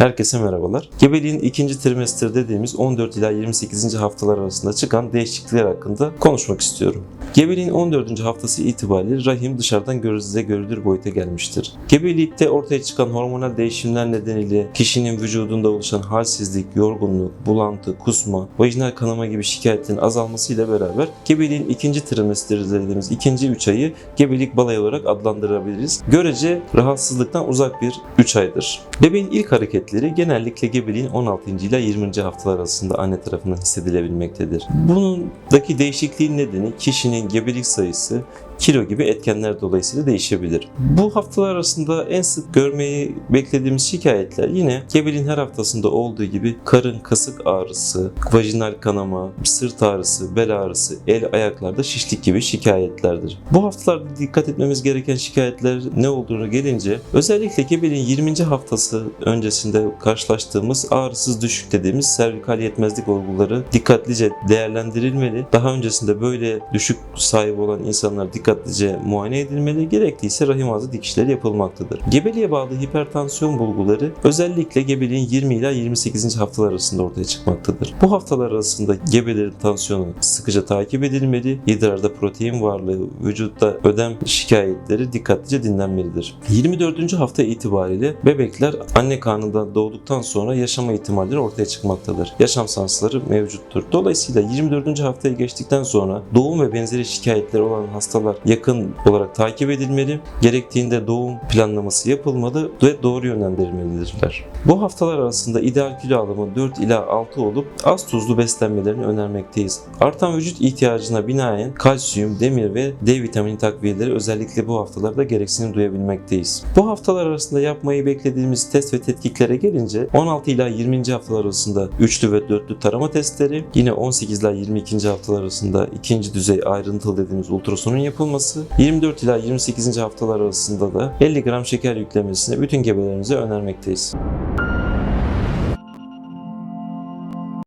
Herkese merhabalar. Gebeliğin ikinci trimester dediğimiz 14 ila 28. haftalar arasında çıkan değişiklikler hakkında konuşmak istiyorum. Gebeliğin 14. haftası itibariyle rahim dışarıdan gözle görülür boyuta gelmiştir. Gebelikte ortaya çıkan hormonal değişimler nedeniyle kişinin vücudunda oluşan halsizlik, yorgunluk, bulantı, kusma, vajinal kanama gibi şikayetlerin azalmasıyla beraber gebeliğin ikinci trimesteri dediğimiz ikinci 3 ayı gebelik balayı olarak adlandırabiliriz. Görece rahatsızlıktan uzak bir 3 aydır. Bebeğin ilk hareketleri genellikle gebeliğin 16. ile 20. haftalar arasında anne tarafından hissedilebilmektedir. Bunundaki değişikliğin nedeni kişinin gebelik sayısı, kilo gibi etkenler dolayısıyla değişebilir. Bu haftalar arasında en sık görmeyi beklediğimiz şikayetler yine gebeliğin her haftasında olduğu gibi karın kasık ağrısı, vajinal kanama, sırt ağrısı, bel ağrısı, el ayaklarda şişlik gibi şikayetlerdir. Bu haftalarda dikkat etmemiz gereken şikayetler ne olduğunu gelince özellikle gebeliğin 20. haftası öncesinde karşılaştığımız ağrısız düşük dediğimiz servikal yetmezlik olguları dikkatlice değerlendirilmeli. Daha öncesinde böyle düşük sahibi olan insanlar dikkatlice muayene edilmeli. Gerekliyse rahim ağzı dikişleri yapılmaktadır. Gebeliğe bağlı hipertansiyon bulguları özellikle gebeliğin 20 ila 28. haftalar arasında ortaya çıkmaktadır. Bu haftalar arasında gebelerin tansiyonu sıkıca takip edilmeli. İdrarda protein varlığı, vücutta ödem şikayetleri dikkatlice dinlenmelidir. 24. hafta itibariyle bebekler anne karnında doğduktan sonra yaşama ihtimalleri ortaya çıkmaktadır. Yaşam sansları mevcuttur. Dolayısıyla 24. haftayı geçtikten sonra doğum ve benzeri şikayetleri olan hastalar yakın olarak takip edilmeli. Gerektiğinde doğum planlaması yapılmalı ve doğru yönlendirilmelidirler. Bu haftalar arasında ideal kilo alımı 4 ila 6 olup az tuzlu beslenmelerini önermekteyiz. Artan vücut ihtiyacına binaen kalsiyum, demir ve D vitamini takviyeleri özellikle bu haftalarda gereksinim duyabilmekteyiz. Bu haftalar arasında yapmayı beklediğimiz test ve tetkiklere gelince 16 ila 20. haftalar arasında üçlü ve dörtlü tarama testleri, yine 18 ila 22. haftalar arasında ikinci düzey ayrıntılı dediğimiz ultrasonun yapılması, 24 ila 28. haftalar arasında da 50 gram şeker yüklemesini bütün gebelerimize önermekteyiz.